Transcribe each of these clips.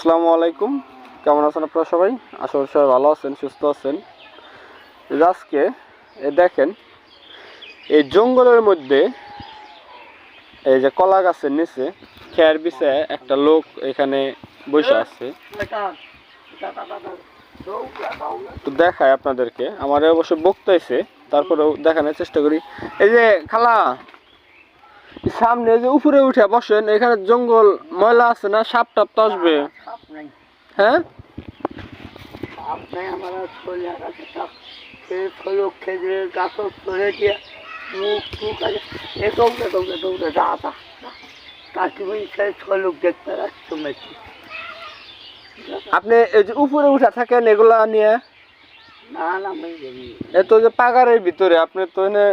আসসালামু আলাইকুম। কেমন আছেন আপনারা সবাই? করি সবাই ভালো আছেন, সুস্থ আছেন। আজকে দেখেন, এই জঙ্গলের মধ্যে এই যে কলা গাছের নিচে খেয়ার বিছে একটা লোক এখানে বসে আছে। তো দেখায় আপনাদেরকে। আমার অবশ্য বক্তাইছে তারপরেও দেখানোর চেষ্টা করি। এই যে খালা, সামনে যে উপরে উঠে বসেন, এখানে জঙ্গল ময়লা আছে না সাপ টাপ তো আসবে। হ্যাঁ? আপনি আমার ছোলা গাছে সে ছোলো খেজুরে গাছ চলে দিয়ে মুখ টুক আছে। এ দৌড়ে দৌড়ে দৌড়ে দাদা কাকিমণি সে ছোলুক দেখতে আসছো আপনি এই যে উপরে উঠা থাকেন এগুলা নিয়ে? না না এত যে পাগারের ভিতরে আপনি তো এনে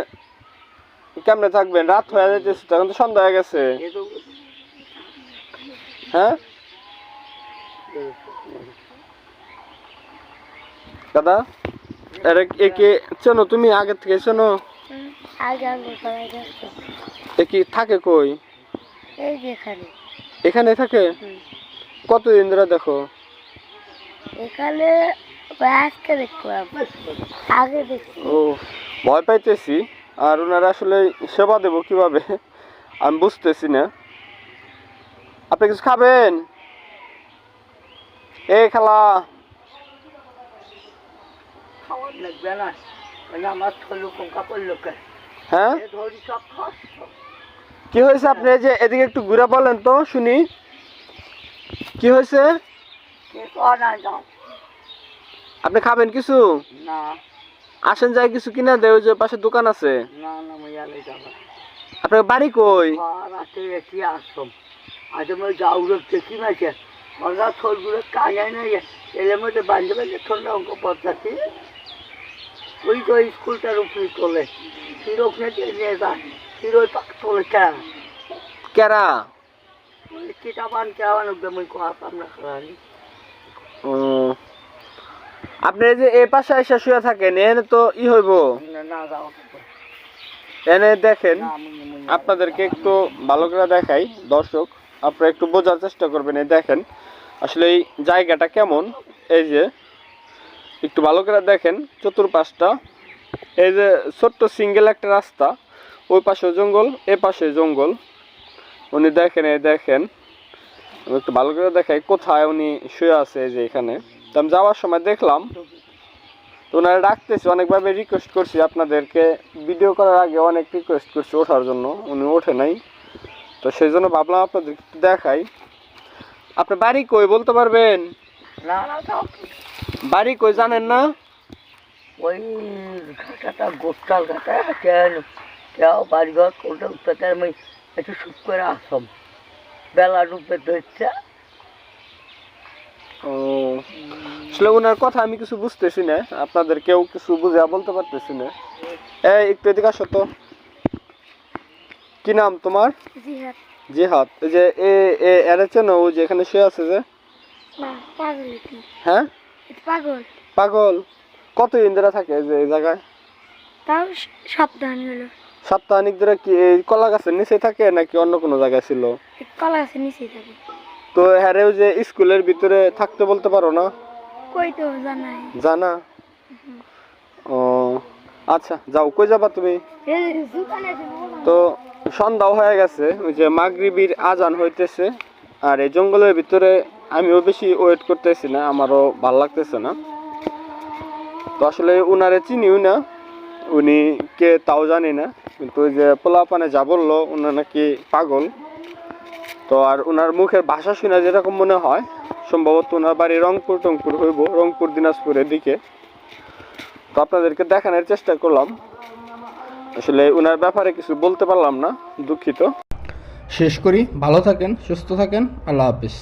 কেমনে থাকবেন? রাত হয়ে যাইতেছে তখন তো সন্ধ্যা হয়ে গেছে। হ্যাঁ? দাদা? তুমি আগে থেকে এ কি থাকে কই? এখানে থাকে? কতদিন ধরে দেখো? এখানে ও, ভয় পাইতেছি। আর ওনারা আসলে সেবা দেব কীভাবে? আমি বুঝতেছি না। আপনি কিছু খাবেন? এই খালা। খাওয়ার লাগবে না। মানে আমার ছোলু কঙ্কা করল হ্যাঁ? ধরি সব খাস কি হয়েছে আপনি যে এদিকে একটু ঘুরে বলেন তো শুনি। কি হয়েছে? আপনি খাবেন কিছু? না। আসেন যাই কিছু কিনা দেয় ওই যে পাশে দোকান আছে। না না আপনার বাড়ি কই? রাতে রেখে আসম আজ আমি যাওয়ার দেখি না যে থলগুলো কাঙায় না মধ্যে অঙ্ক ওই তো স্কুলটার উপরে তোলে ফির ওখানে নিয়ে যায়। ফির ওই পাক কেন কেরা? ওই কিতাব আনতে আবার আমি কোয়াতাম না খালি। ও। আপনি এই যে এই পাশে এসে শুয়ে থাকেন এখানে তো ই হইব। না যাও এনে দেখেন আপনাদেরকে একটু ভালো করে দেখাই। দর্শক আপনারা একটু বোঝার চেষ্টা করবেন এই দেখেন। আসলে এই জায়গাটা কেমন? এই যে একটু ভালো করে দেখেন চতুর্পাশটা। এই যে ছোট্ট সিঙ্গেল একটা রাস্তা, ওই পাশে জঙ্গল, এ পাশে জঙ্গল। উনি দেখেন, এই দেখেন। একটু ভালো করে দেখাই কোথায় উনি শুয়ে আছে যে এখানে। তো আমি যাওয়ার সময় দেখলাম, তো ওনারা ডাকতেছি, অনেকভাবে রিকোয়েস্ট করছি আপনাদেরকে। ভিডিও করার আগে অনেক রিকোয়েস্ট করছি ওঠার জন্য, উনি ওঠে নাই। তো সেই জন্য ভাবলাম আপনাদের দেখাই। আপনার বাড়ি কই বলতে পারবেন? না বাড়ি কই জানেন না? ওই ঘাটাটা গোটাল ঘাটা কেন? কেউ বাড়িঘর কোনটা উঠতে আমি একটু শুট করে আসম বেলা ডুবে ধরছে। ও আসলে ওনার কথা আমি কিছু বুঝতেছি না। আপনাদের কেউ কিছু বুঝে বলতে পারতেছি না। এই একটু এদিকে আসো তো। কি নাম তোমার? জিহাদ। জিহাদ। এই যে এ এ এর চেনো ও যে এখানে শুয়ে আছে যে? না পাগল এটি হ্যাঁ? পাগল। পাগল? কতদিন ধরে থাকে যে এই জায়গায়? তাও স- হলো। সাপ্তাহিক ধরে কি এই কলা গাছের নিচে থাকে নাকি অন্য কোনো জায়গায় ছিল? কলা গাছের নিচেই থাকে। তো হ্যারেও যে স্কুলের ভিতরে থাকতে বলতে পারো না? কই তো জানাই। জানা? ও আচ্ছা যাও কই যাবা তুমি। তো সন্ধ্যাও হয়ে গেছে ওই যে মাগরিবির আজান হইতেছে আর এই জঙ্গলের ভিতরে আমিও বেশি ওয়েট করতেছি না, আমারও ভালো লাগতেছে না। তো আসলে উনারে চিনিও না, উনি কে তাও জানি না, কিন্তু ওই যে পোলাপানে যা বলল, উনার নাকি পাগল। তো আর ওনার মুখের ভাষা শুনে যেরকম মনে হয়, সম্ভবত ওনার বাড়ি রংপুর টংপুর হইব, রংপুর দিনাজপুরের দিকে তো আপনাদেরকে দেখানোর চেষ্টা করলাম। আসলে ওনার ব্যাপারে কিছু বলতে পারলাম না, দুঃখিত। শেষ করি, ভালো থাকেন, সুস্থ থাকেন, আল্লাহ হাফিজ।